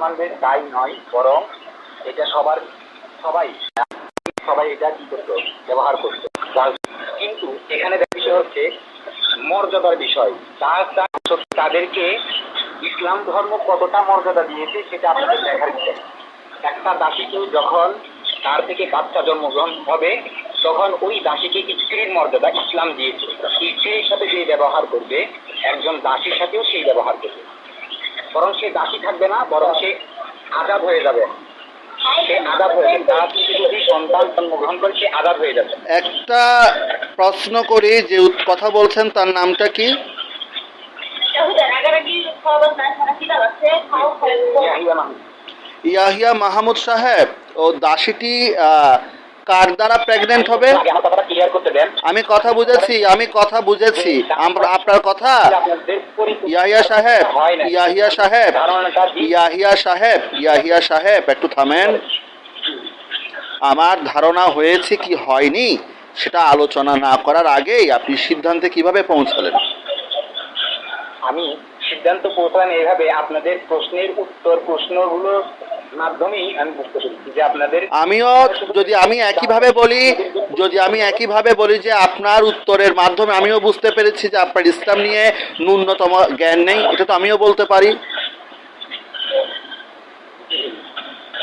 মুসলমানদের তাই নয়, বরং এটা সবার, সবাই সবাই এটা কি করতো, ব্যবহার করতো। কিন্তু এখানে বিষয় হচ্ছে, মর্যাদার বিষয়। তার তাদেরকে ইসলাম ধর্ম কতটা মর্যাদা দিয়েছে, সেটা আপনাদের দেখার বিষয়। একটা দাসীকে যখন তার থেকে বাচ্চা জন্মগ্রহণ হবে, তখন ওই দাসীকে স্ত্রীর মর্যাদা ইসলাম দিয়েছে। স্ত্রীর সাথে যে ব্যবহার করবে, একজন দাসীর সাথেও সেই ব্যবহার করবে। বরং সে দাসী থাকবে না বরং সে আজাদ হয়ে যাবে। সে আজাদ তার থেকে যদি সন্তান জন্মগ্রহণ করে সে আজাদ যাবে। একটা প্রশ্ন করি যে কথা বলছেন তার নামটা কি? how ইয়াহিয়া মাহমুদ। সাহেব ও দাসীটি আহ, কার দ্বারা প্রেগনেন্ট হবে? ক্লিয়ার করতে দেন। আমি কথা বুঝেছি আমি কথা বুঝেছি। আপনার কথা? ইয়াহিয়া সাহেব ইয়াহিয়া সাহেব ইয়াহিয়া সাহেব ইয়াহিয়া সাহেব একটু থামেন। আমার ধারণা হয়েছে কি হয়নি সেটা আলোচনা না করার আগেই আপনি সিদ্ধান্তে কীভাবে পৌঁছালেন? আমি সিদ্ধান্ত পৌঁছলাম এইভাবে আপনাদের প্রশ্নের উত্তর প্রশ্নগুলোর আমিও যদি আমি একইভাবে বলি যদি আমি একইভাবে বলি যে আপনার উত্তরের মাধ্যমে আমিও বুঝতে পেরেছি যে আপনার ইসলাম নিয়ে ন্যূনতম জ্ঞান নেই এটা তো আমিও বলতে পারি।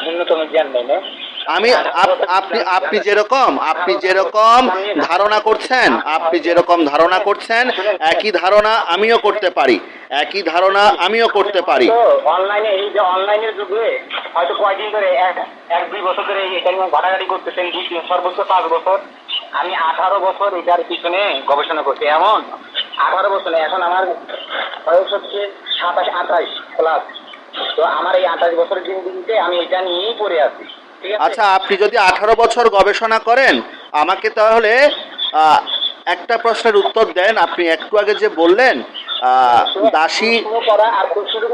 ন্যূনতম জ্ঞান নেই না? আমি আপনি আপনি যেরকম আপনি যেরকম ধারণা করছেন আপনি যেরকম ধারণা করছেন একই ধারণা আমিও করতে পারি একই ধারণা আমিও করতে পারি। অনলাইনে এই যে অনলাইনের যুগে হয়তো কয়েকদিন ধরে এক এক দুই বছর ধরে এটা নিয়ে ঘাটাঘাটি করতেছেন দুই তিন সর্বোচ্চ পাঁচ বছর। আমি আঠারো বছর এটার পিছনে গবেষণা করছি। এমন আঠারো বছর এখন আমার বয়স হচ্ছে সাতাশ আঠাশ প্লাস তো আমার এই আঠাশ বছরের জিন্দিগিতে আমি এটা নিয়েই পড়ে আছে। আচ্ছা আপনি যদি আঠারো বছর গবেষণা করেন আমাকে তাহলে একটা প্রশ্নের উত্তর দেন। আপনি একটু আগে যে বললেন দাসী করা আর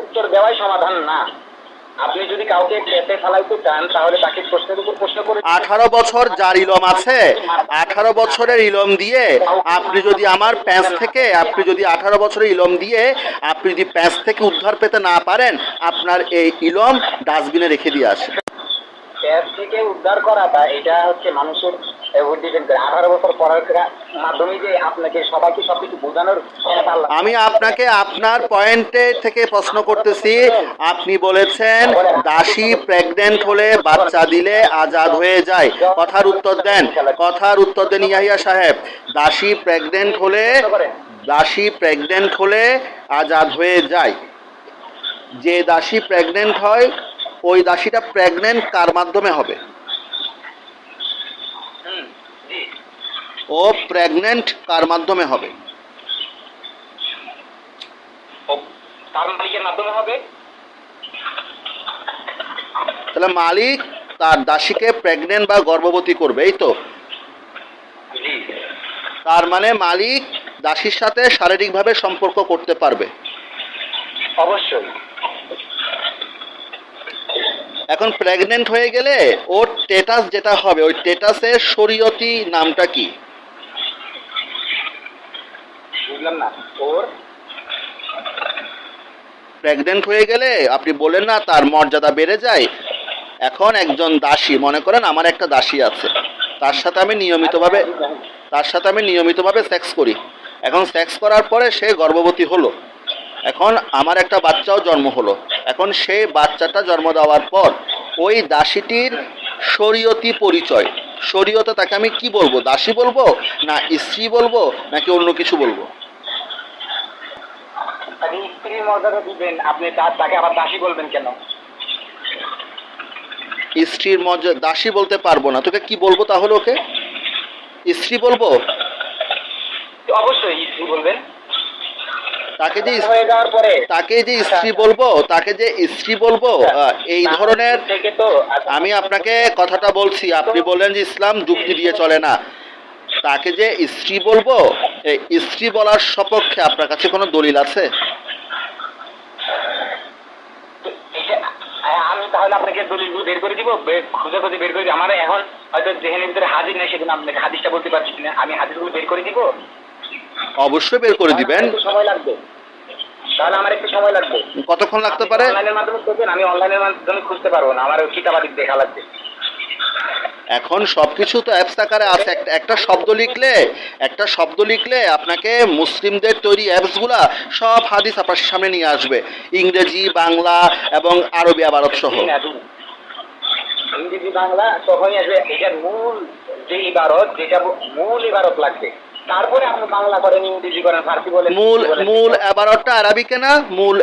উত্তর দেওয়াই সমাধান না। আপনি যদি কাউকে পেতে ফেলাইতে চান তাহলে তাকে প্রশ্নের উপর প্রশ্ন করে আঠারো বছর যার ইলম আছে আঠারো বছরের ইলম দিয়ে আপনি যদি আমার প্যাঁচ থেকে আপনি যদি আঠারো বছরের ইলম দিয়ে আপনি যদি প্যাঁচ থেকে উদ্ধার পেতে না পারেন আপনার এই ইলম ডাস্টবিনে রেখে দিয়ে আসেন ট্যাব থেকে উদ্ধার করাটা এটা হচ্ছে মানুষের উপর ডিপেন্ড করে আঠারো বছর পড়ার মাধ্যমে যে আপনাকে সবাইকে সবকিছু বোঝানোর আমি আপনাকে আপনার পয়েন্টে থেকে প্রশ্ন করতেছি। আপনি বলেছেন দাসী প্রেগনেন্ট হলে বাচ্চা দিলে আজাদ হয়ে যায়। কথার উত্তর দেন। কথার উত্তর দেন ইয়াহিয়া সাহেব। দাসী প্রেগনেন্ট হলে দাসী প্রেগনেন্ট হলে আজাদ হয়ে যায়। যে দাসী প্রেগনেন্ট হয় ওই দাসীটা প্রেগনেন্ট কার মাধ্যমে হবে? ও প্রেগনেন্ট কার মাধ্যমে হবে? তাহলে মালিক তার দাসীকে প্রেগনেন্ট বা গর্ভবতী করবে এই তো? তার মানে মালিক দাসীর সাথে শারীরিকভাবে সম্পর্ক করতে পারবে। অবশ্যই। এখন প্রেগনেন্ট হয়ে গেলে ওর টেটাস যেটা হবে ওই টেটাসের শরীয়তি নামটা কি? বুঝলাম না। ওর? প্রেগনেন্ট হয়ে গেলে আপনি বলেন না তার মর্যাদা বেড়ে যায়। এখন একজন দাসী মনে করেন আমার একটা দাসী আছে তার সাথে আমি নিয়মিতভাবে তার সাথে আমি নিয়মিতভাবে সেক্স করি। এখন সেক্স করার পরে সে গর্ভবতী হলো। এখন আমার একটা বাচ্চাও জন্ম হলো। এখন সেই বাচ্চাটা জন্ম দেওয়ার পর ওই দাসীটির শরীয়তি পরিচয়। শরীয়তে তাকে আমি কি বলব? দাসী বলব না স্ত্রী বলব নাকি অন্য কিছু বলব? স্ত্রীর মর্যাদা দিবেন। আপনি তাকে আবার দাসী বলবেন কেন? স্ত্রীর মর্যাদা দাসী বলতে পারব না। তোকে কি বলব তাহলে ওকে? স্ত্রী বলব? অবশ্যই স্ত্রী বলবেন। তাকে যে তাকে যে স্ত্রী বলব তাকে যে স্ত্রী বলব এই ধরনের আমি আপনাকে কথাটা বলছি আপনি বললেন যে ইসলাম যুক্তি দিয়ে চলে না। তাকে যে স্ত্রী বলব স্ত্রী বলার সপক্ষে আপনার কাছে কোনো দলিল আছে? আমি তাহলে আপনাকে দলিল বের করে দিব খুঁজে খুঁজে বের করে দিব। আমার এখন হয়তো যেখানে ভিতরে হাজির নেই সেদিন আপনাকে হাদিসটা বলতে পারছি আমি হাদিসগুলো বের করে দিব। অবশ্যই বের করে দিবেন। সময় লাগবে। তাহলে আমার একটু সময় লাগবে। কতক্ষণ লাগতে পারে? অনলাইনের মাধ্যমে করবেন আমি অনলাইনের মাধ্যমে খুঁজতে পারব না। আমার কিতাবাদি দেখা লাগবে। এখন সবকিছু তো অ্যাপস আকারে আছে। একটা একটা শব্দ লিখলে একটা শব্দ লিখলে আপনাকে মুসলিমদের তৈরি অ্যাপসগুলা সব হাদিস আপনার সামনে নিয়ে আসবে। ইংরেজি বাংলা এবং আরবি আবারত সহ। ইংরেজি বাংলা তখনই আসবে। এটার মূল যে ইবারত যেটা মূল ইবারত লাগবে। তারপরে আপনি বাংলা করেন ইংরেজি করেন ফার্সি বলেন মূল মূল আবারতটা আরবিকে না মূল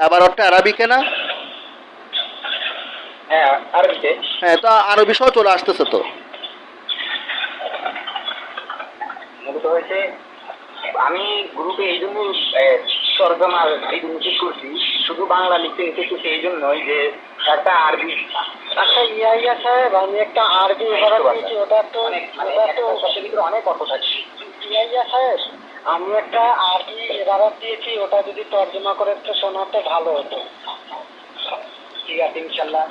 আবারতটা আরবিকে না হ্যাঁ আরবিতে। হ্যাঁ তো আরবি সহ চলে আসতেছে তো। মূলত হয়েছে আমি গ্রুপে এই জন্য তর্জমার এই জিনিস করছি শুধু বাংলা লিখতে লিখতে এই জন্যই যে একটা আরবি আচ্ছা ইয়া ইয়া সাহেব আমি একটা আরবি ওটা তো অনেক মানে অনেক অর্থ থাকে। ইয়া সাহেব আমি একটা আরবি এবার দিয়েছি, ওটা যদি তর্জমা করে একটু শোনাতে ভালো হতো। ঠিক আছে, ইনশাল্লাহ।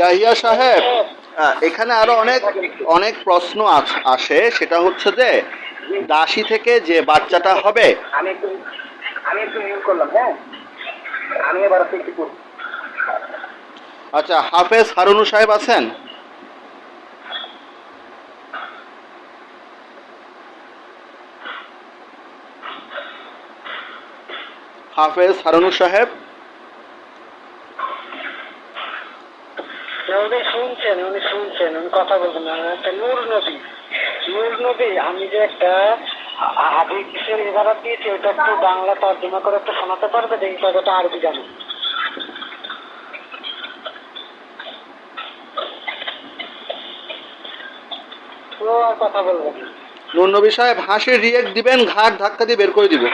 ইয়াহিয়া সাহেব এখানে আরও অনেক অনেক প্রশ্ন আসে সেটা হচ্ছে যে দাসী থেকে যে বাচ্চাটা হবে। আমি একটু আমি একটু মিউট করলাম হ্যাঁ? আমি এবার একটু করব আচ্ছা হাফেজ হারুনু সাহেব আছেন? হাফেজ হারুনু সাহেব উনি শুনছেন, উনি শুনছেন, উনি কথা বলছেন। একটা নূর নবী নূর নবী আমি যে একটা হাদিসের ইবারত দিয়েছি ওটা একটু বাংলা তর্জমা করে একটু শোনাতে পারবে? দেখি কতটা আরবি জানি। কথা বলব না। নুর নবী সাহেব, হাসির রিয়েক্ট দিবেন, ঘাট ধাক্কা দিয়ে বের করে দিব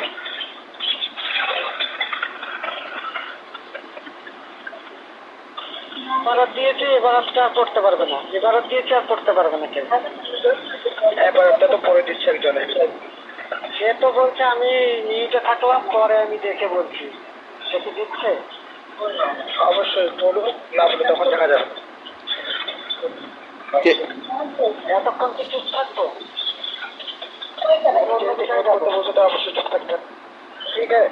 ইবারত দিয়েছে এবারতটা আর পড়তে পারবে না। এবারত দিয়েছে আর পড়তে পারবে না কেউ। এবারটা তো পড়ে দিচ্ছে একজনে। সে তো বলছে আমি নিউজে থাকলাম পরে আমি দেখে বলছি। সে কি দিচ্ছে? অবশ্যই বলুন না বলে তখন দেখা যাবে। এতক্ষণ কি চুপ থাকব অবশ্যই চুপ থাকতে ঠিক আছে।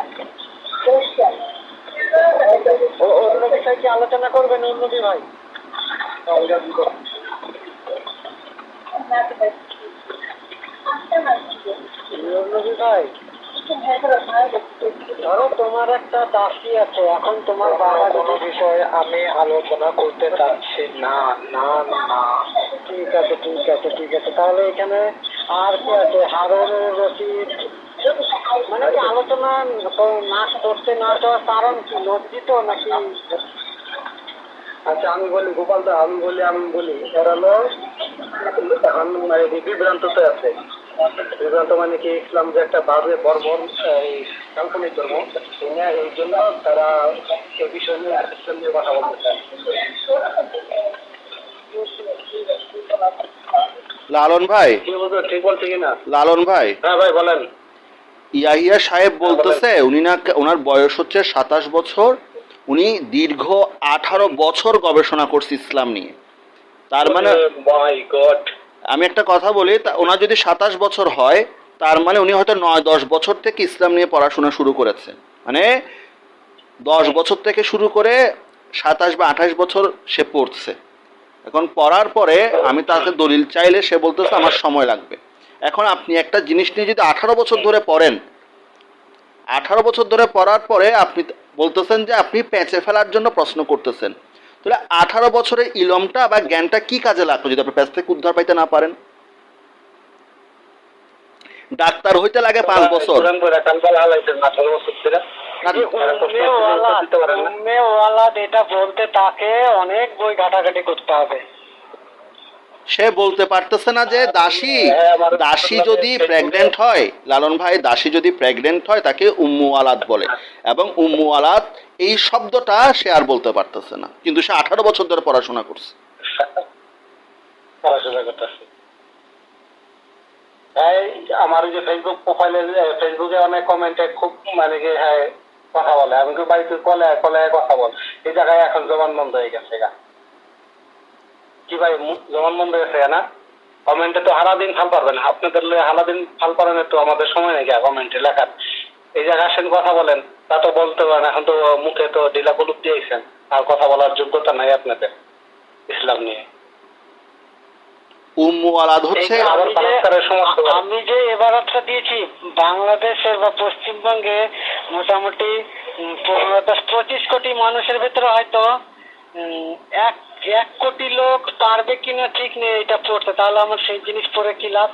অন্য বিষয়ে কি আলোচনা করবেন অন্যদি ভাই? ভাই, ধরো তোমার একটা দাসী আছে, এখন তোমার বাবা কোনো বিষয়ে আমি আলোচনা করতে চাচ্ছি, না না না, ঠিক আছে ঠিক আছে ঠিক আছে, তাহলে এখানে আর কি আছে? হারুন রশিদ মানে কি আলোচনা করতে না দেওয়ার কারণ কি? লজ্জিত নাকি? আচ্ছা আমি বলি গোপাল দা আমি বলি আমি বলি এর হলো এখন মানে বিভ্রান্ততে আছে। বিভ্রান্ত মানে কি? ইসলাম যে একটা বাজে বর্বর এই কাল্পনিক ধর্ম এই জন্য তারা এই বিষয় নিয়ে ইসলাম নিয়ে কথা বলতে চায় লালন ভাই? ঠিক বলছে কিনা? লালন ভাই? হ্যাঁ ভাই বলেন। ইয়াহিয়া সাহেব বলতেছে উনি না ওনার বয়স হচ্ছে সাতাশ বছর উনি দীর্ঘ আঠারো বছর গবেষণা করছে ইসলাম নিয়ে। তার মানে আমি একটা কথা বলি তা ওনার যদি সাতাশ বছর হয় তার মানে উনি হয়তো নয় দশ বছর থেকে ইসলাম নিয়ে পড়াশোনা শুরু করেছেন মানে দশ বছর থেকে শুরু করে সাতাশ বা আঠাশ বছর সে পড়ছে। এখন পড়ার পরে আমি তাকে দলিল চাইলে সে বলতেছে আমার সময় লাগবে। এখন আপনি একটা জিনিস নিয়ে যদি আঠারো বছর ধরে পড়েন আঠারো বছর ধরে পড়ার পরে আপনি বলতেছেন যে আপনি পেঁচে ফেলার জন্য প্রশ্ন করতেছেন। তাহলে আঠারো বছরের ইলমটা বা জ্ঞানটা কি কাজে লাগল যদি আপনি প্যাচ থেকে উদ্ধার পাইতে না পারেন? ডাক্তার হইতে লাগে পাঁচ বছর। বলতে তাকে অনেক বই ঘাটাঘাটি করতে হবে। সে বলতে পারতেছে না যে দাসী দাসী যদি প্রেগনেন্ট হয়, লালন ভাই, দাসী যদি প্রেগনেন্ট হয়, তাকে উম্মু আলাদ বলে। এবং উম্মু আলাদ এই শব্দটা সে আর বলতে পারতেছে না। কিন্তু সে আঠারো বছর ধরে পড়াশোনা করছে। আমার যে ফেসবুক প্রোফাইলে ফেসবুকে অনেক কমেন্টে খুব মানে কি হ্যাঁ কথা বলে। আমি বাড়িতে কলে কলে কথা বল। এই জায়গায় এখন জবান বন্ধ হয়ে গেছে গা। কি ভাই জবান বন্ধ হয়ে গেছে না কমেন্টে তো হারা দিন ফাল পারবেন। আপনাদের লয়ে হারা দিন ফাল পারেন তো আমাদের সময় নেই কমেন্টে লেখার। এই জায়গায় আসেন কথা বলেন। তা তো বলতে পারেন এখন তো মুখে তো ডিলা কলুপ দিয়েছেন আর কথা বলার যোগ্যতা নাই আপনাদের ইসলাম নিয়ে। আমি যে- সমস্ত এবারটা দিয়েছি বাংলাদেশের বা পশ্চিমবঙ্গে মোটামুটি পঁচিশ কোটি মানুষের ভেতরে হয়তো উম, এক এক কোটি লোক পারবে কিনা ঠিক নেই, এটা পড়তে। তাহলে আমার সেই জিনিস পড়ে কি লাভ?